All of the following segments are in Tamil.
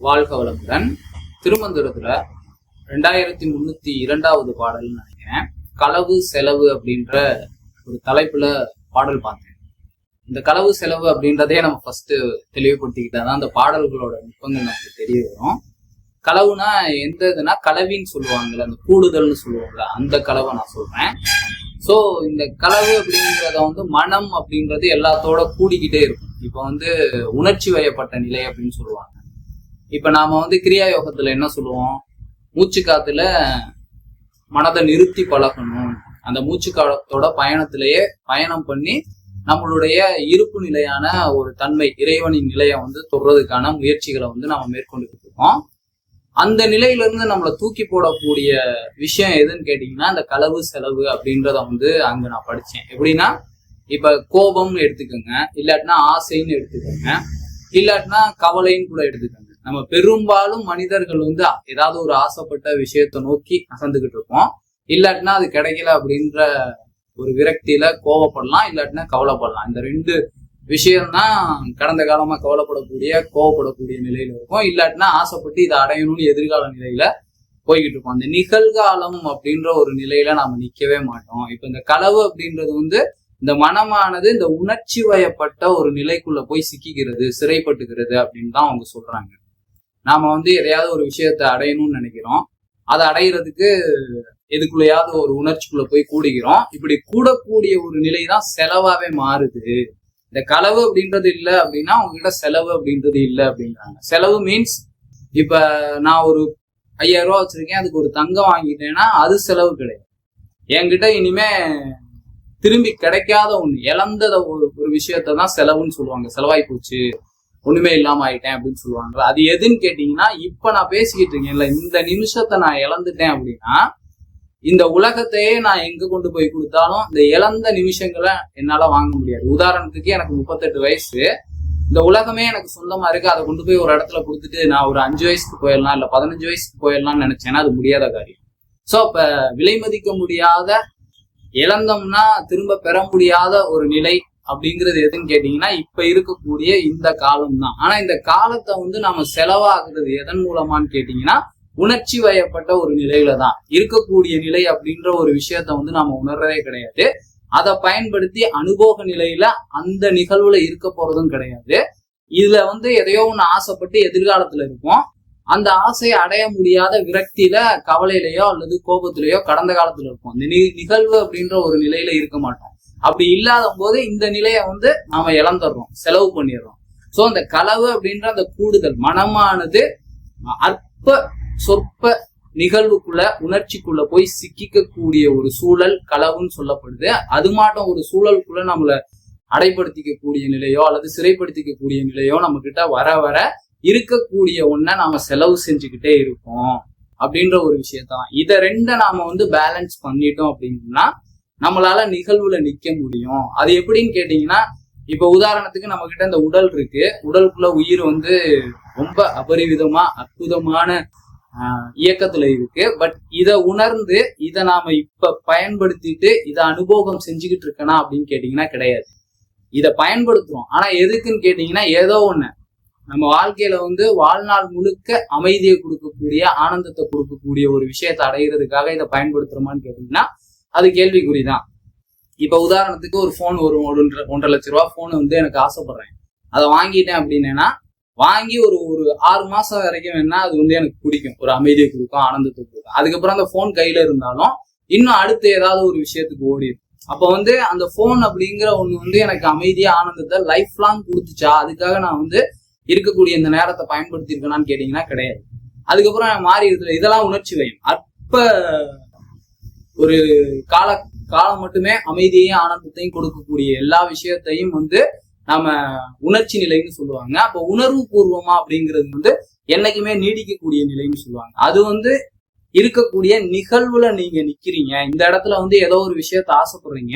வாழ்க வளமுடன். திருமந்திரத்துல ரெண்டாயிரத்தி முன்னூத்தி இரண்டாவது பாடல்னு நினைக்கிறேன். களவு செலவு அப்படின்ற ஒரு தலைப்புல பாடல் பார்த்தேன். இந்த களவு செலவு அப்படின்றதே நம்ம ஃபர்ஸ்ட் தெளிவுபடுத்திக்கிட்டாதான் அந்த பாடல்களோட நுட்பங்கள் நமக்கு தெரிய வரும். களவுனா எந்த இதுனா கலவின்னு சொல்லுவாங்கல்ல அந்த கூடுதல்னு சொல்லுவாங்கல்ல அந்த களவை நான் சொல்றேன். ஸோ இந்த களவு அப்படிங்கிறத வந்து மனம் அப்படின்றது எல்லாத்தோட கூடிக்கிட்டே இருக்கும். இப்போ வந்து உணர்ச்சி வயப்பட்ட நிலை அப்படின்னு சொல்லுவாங்க. இப்போ நாம வந்து கிரியா யோகத்துல என்ன சொல்லுவோம்? மூச்சு காத்துல மனதை நிறுத்தி பழகணும். அந்த மூச்சு காலத்தோட பயணத்திலேயே பயணம் பண்ணி நம்மளுடைய இருப்பு நிலையான ஒரு தன்மை இறைவனின் நிலையை வந்து தொடுறதுக்கான முயற்சிகளை வந்து நம்ம மேற்கொண்டு இருக்கோம். அந்த நிலையில இருந்து நம்மளை தூக்கி போடக்கூடிய விஷயம் எதுன்னு கேட்டீங்கன்னா அந்த களவு செலவு அப்படின்றத வந்து அங்க நான் படித்தேன் எப்படின்னா இப்ப கோபம்னு எடுத்துக்கோங்க. இல்லாட்டினா ஆசைன்னு எடுத்துக்கோங்க. இல்லாட்டினா கவலைன்னு கூட எடுத்துக்கோங்க. நம்ம பெரும்பாலும் மனிதர்கள் வந்து ஏதாவது ஒரு ஆசைப்பட்ட விஷயத்தை நோக்கி அசந்துகிட்டு இருப்போம். இல்லாட்டினா அது கிடைக்கல அப்படின்ற ஒரு விரக்தியில கோவப்படலாம் இல்லாட்டினா கவலைப்படலாம். இந்த ரெண்டு விஷயம்தான் கடந்த காலமா கவலைப்படக்கூடிய கோவப்படக்கூடிய நிலையில இருக்கும். இல்லாட்டினா ஆசைப்பட்டு இதை அடையணும்னு எதிர்கால நிலையில போய்கிட்டு இருக்கோம். அந்த நிகழ்காலம் அப்படின்ற ஒரு நிலையில நாம நிக்கவே மாட்டோம். இப்ப இந்த களவு அப்படின்றது வந்து இந்த மனமானது இந்த உணர்ச்சி வயப்பட்ட ஒரு நிலைக்குள்ள போய் சிக்கிக்கிறது சிறைப்பட்டுக்கிறது அப்படின்னு தான் அவங்க சொல்றாங்க. நாம வந்து எதையாவது ஒரு விஷயத்தை அடையணும்னு நினைக்கிறோம். அதை அடையிறதுக்கு எதுக்குள்ளயாவது ஒரு உணர்ச்சிக்குள்ள போய் கூடுகிறோம். இப்படி கூடக்கூடிய ஒரு நிலை தான் செலவாவே மாறுது. இந்த களவு அப்படின்றது இல்லை அப்படின்னா உங்ககிட்ட செலவு அப்படின்றது இல்லை அப்படின்றாங்க. செலவு மீன்ஸ் இப்ப நான் ஒரு ஐயாயிரம் ரூபா வச்சிருக்கேன் அதுக்கு ஒரு தங்கம் வாங்கிட்டேன்னா அது செலவு கிடையாது. என்கிட்ட இனிமே திரும்பி கிடைக்காத ஒண்ணு இழந்தத ஒரு ஒரு விஷயத்த தான் செலவுன்னு சொல்லுவாங்க. செலவாய் போச்சு. ஒண்ணுமே இல்லாம ஆயிட்டேன் அப்படின்னு சொல்லுவாங்க. அது எதுன்னு கேட்டீங்கன்னா இப்ப நான் பேசிக்கிட்டு இருக்கேன்ல இந்த நிமிஷத்தை நான் இழந்துட்டேன் அப்படின்னா இந்த உலகத்தையே நான் எங்க கொண்டு போய் கொடுத்தாலும் இந்த இழந்த நிமிஷங்களை என்னால வாங்க முடியாது. உதாரணத்துக்கு எனக்கு முப்பத்தெட்டு வயசு. இந்த உலகமே எனக்கு சொந்தமா இருக்கு. அதை கொண்டு போய் ஒரு இடத்துல கொடுத்துட்டு நான் ஒரு அஞ்சு வயசுக்கு போயிடலாம் இல்ல பதினஞ்சு வயசுக்கு போயிடலாம்னு நினைச்சேன்னா அது முடியாத காரியம். சோ அப்ப விலை மதிக்க முடியாத இழந்தோம்னா திரும்ப பெற முடியாத ஒரு நிலை அப்படிங்கிறது எதுன்னு கேட்டீங்கன்னா இப்ப இருக்கக்கூடிய இந்த காலம் தான் ஆனா இந்த காலத்தை வந்து நாம செலவாகிறது எதன் மூலமான்னு கேட்டீங்கன்னா உணர்ச்சி வயப்பட்ட ஒரு நிலையில தான் இருக்கக்கூடிய நிலை அப்படின்ற ஒரு விஷயத்த வந்து நாம உணர்றதே கிடையாது. அதை பயன்படுத்தி அனுபவ நிலையில அந்த நிகழ்வுல இருக்க போறதும் கிடையாது. இதுல வந்து எதையோ ஒண்ணு ஆசைப்பட்டு எதிர்காலத்துல இருப்போம். அந்த ஆசையை அடைய முடியாத விரக்தியில கவலையிலயோ அல்லது கோபத்திலேயோ கடந்த காலத்துல இருப்போம். இந்த நிகழ்வு அப்படின்ற ஒரு நிலையில இருக்க மாட்டோம். அப்படி இல்லாத போது இந்த நிலையை வந்து நாம இழந்துடுறோம் செலவு பண்ணிடுறோம். சோ அந்த களவு அப்படின்ற அந்த கூடுதல் மனமானது அற்ப சொற்ப நிகழ்வுக்குள்ள உணர்ச்சிக்குள்ள போய் சிக்கிக்கக்கூடிய ஒரு சூழல் களவுன்னு சொல்லப்படுது. அது மாட்டம் ஒரு சூழலுக்குள்ள நம்மள அடைப்படுத்திக்கக்கூடிய நிலையோ அல்லது சிறைப்படுத்திக்கக்கூடிய நிலையோ நம்ம கிட்ட வர வர இருக்கக்கூடிய ஒன்றை நாம செலவு செஞ்சுக்கிட்டே இருக்கோம் அப்படின்ற ஒரு விஷயத்தான். இதை ரெண்டை நாம வந்து பேலன்ஸ் பண்ணிட்டோம் அப்படின்னா நம்மளால நிகழ்வுல நிக்க முடியும். அது எப்படின்னு கேட்டீங்கன்னா இப்ப உதாரணத்துக்கு நம்ம கிட்ட இந்த உடல் இருக்கு. உடலுக்குள்ள உயிர் வந்து ரொம்ப அபரிவிதமா அற்புதமான இயக்கத்துல இருக்கு. பட் இதை உணர்ந்து இதை நாம இப்ப பயன்படுத்திட்டு இதை அனுபவம் செஞ்சுக்கிட்டு இருக்கனா அப்படின்னு கேட்டீங்கன்னா கிடையாது. இதை பயன்படுத்துறோம். ஆனா எதுக்குன்னு கேட்டீங்கன்னா ஏதோ ஒண்ணு. நம்ம வாழ்க்கையில வந்து வாழ்நாள் முழுக்க அமைதியை கொடுக்கக்கூடிய ஆனந்தத்தை கொடுக்கக்கூடிய ஒரு விஷயத்தை அடையிறதுக்காக இதை பயன்படுத்துறோமான்னு கேட்டீங்கன்னா அது கேள்விக்குறி தான் இப்போ உதாரணத்துக்கு ஒரு ஃபோன் ஒரு ஒன்றரை ஒன்றரை லட்ச ரூபா ஃபோன் வந்து எனக்கு ஆசைப்படுறேன். அதை வாங்கிட்டேன் அப்படின்னா வாங்கி ஒரு ஒரு ஆறு மாசம் வரைக்கும் வேணா அது வந்து எனக்கு பிடிக்கும். ஒரு அமைதியை கொடுக்கும் ஆனந்தத்தை கொடுக்கும். அதுக்கப்புறம் அந்த ஃபோன் கையில இருந்தாலும் இன்னும் அடுத்து ஏதாவது ஒரு விஷயத்துக்கு ஓடிடும். அப்போ வந்து அந்த ஃபோன் அப்படிங்கிற ஒன்று வந்து எனக்கு அமைதியா ஆனந்தத்தை லைஃப் லாங் கொடுத்துச்சா? அதுக்காக நான் வந்து இருக்கக்கூடிய இந்த நேரத்தை பயன்படுத்தி இருக்கேனான்னு கேட்டீங்கன்னா கிடையாது. அதுக்கப்புறம் நான் மாறி இதெல்லாம் உணர்ச்சி வயம். அற்ப ஒரு கால காலம் மட்டுமே அமைதியையும் ஆனந்தத்தையும் கொடுக்கக்கூடிய எல்லா விஷயத்தையும் வந்து நாம உணர்ச்சி நிலைன்னு சொல்லுவாங்க. அப்போ உணர்வு பூர்வமா அப்படிங்கிறது வந்து என்னைக்குமே நீடிக்கக்கூடிய நிலைன்னு சொல்லுவாங்க. அது வந்து இருக்கக்கூடிய நிகழ்வுல நீங்க நிக்கிறீங்க. இந்த இடத்துல வந்து ஏதோ ஒரு விஷயத்த ஆசைப்படுறீங்க.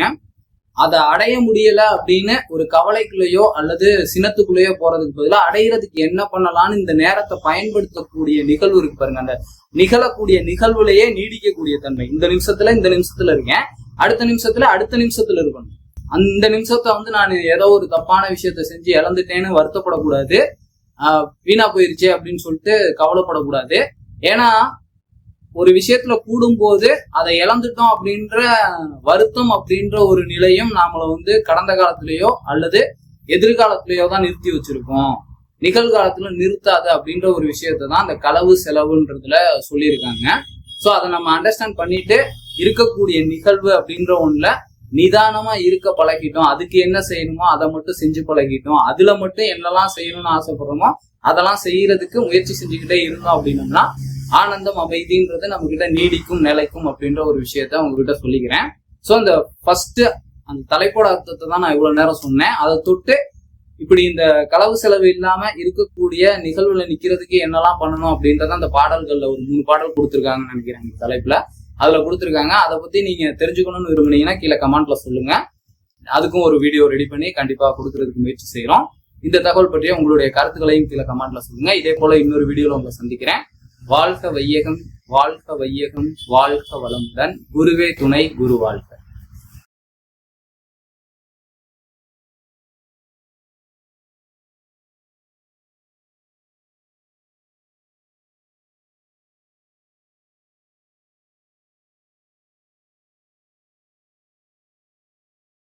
அதை அடைய முடியல அப்படின்னு ஒரு கவலைக்குள்ளேயோ அல்லது சினத்துக்குள்ளேயோ போறதுக்கு பதிலாக அடையிறதுக்கு என்ன பண்ணலாம்னு இந்த நேரத்தை பயன்படுத்தக்கூடிய நிகழ்வு இருக்கு பாருங்க. அந்த நிகழக்கூடிய நிகழ்வுலயே நீடிக்கக்கூடிய தன்மை. இந்த நிமிஷத்துல இந்த நிமிஷத்துல இருக்கேன். அடுத்த நிமிஷத்துல அடுத்த நிமிஷத்துல இருக்கணும். அந்த நிமிஷத்தை வந்து நான் ஏதோ ஒரு தப்பான விஷயத்த செஞ்சு இழந்துட்டேன்னு வருத்தப்படக்கூடாது. ஆஹ் வீணா போயிருச்சு அப்படின்னு சொல்லிட்டு கவலைப்படக்கூடாது. ஏன்னா ஒரு விஷயத்துல கூடும்போது அதை இழந்துட்டோம் அப்படின்ற வருத்தம் அப்படின்ற ஒரு நிலையும் நாமள வந்து கடந்த காலத்திலேயோ அல்லது எதிர்காலத்திலேயோ தான் நிறுத்தி வச்சிருக்கோம். நிகழ்காலத்துல நிறுத்தாது அப்படின்ற ஒரு விஷயத்தை தான் அந்த களவு செலவுன்றதுல சொல்லியிருக்காங்க. ஸோ அதை நம்ம அண்டர்ஸ்டாண்ட் பண்ணிட்டு இருக்கக்கூடிய நிகழ்வு அப்படின்ற ஒண்ணுல நிதானமா இருக்க பழகிட்டோம். அதுக்கு என்ன செய்யணுமோ அதை மட்டும் செஞ்சு பழகிட்டோம். அதுல மட்டும் என்னெல்லாம் செய்யணும்னு ஆசைப்படுறோமோ அதெல்லாம் செய்யறதுக்கு முயற்சி செஞ்சுக்கிட்டே இருந்தோம் அப்படின்னம்னா ஆனந்தம் அமைதின்றது நம்ம கிட்ட நீடிக்கும் நிலைக்கும் அப்படின்ற ஒரு விஷயத்த உங்ககிட்ட சொல்லிக்கிறேன். ஸோ அந்த ஃபர்ஸ்ட் அந்த தலைப்போட அர்த்தத்தை தான் நான் இவ்வளவு நேரம் சொன்னேன். அதை தொட்டு இப்படி இந்த களவு செலவு இல்லாம இருக்கக்கூடிய நிகழ்வுல நிக்கிறதுக்கு என்னெல்லாம் பண்ணணும் அப்படின்றத அந்த பாடல்கள்ல ஒரு மூணு பாடல் கொடுத்துருக்காங்கன்னு நினைக்கிறேன் இந்த தலைப்புல. அதுல கொடுத்துருக்காங்க. அதை பத்தி நீங்க தெரிஞ்சுக்கணும்னு விரும்புனீங்கன்னா கீழே கமெண்ட்ல சொல்லுங்க. அதுக்கும் ஒரு வீடியோ ரெடி பண்ணி கண்டிப்பா கொடுக்கறதுக்கு முயற்சி செய்யறோம் இந்த தகவல் பற்றிய உங்களுடைய கருத்துக்களையும் கீழே கமெண்ட்ல சொல்லுங்க. இதே போல இன்னொரு வீடியோல உங்களை சந்திக்கிறேன். வாழ்க வையகம் வாழ்க வையகம் வாழ்க வளமுடன். குருவே துணை குருவாழ்க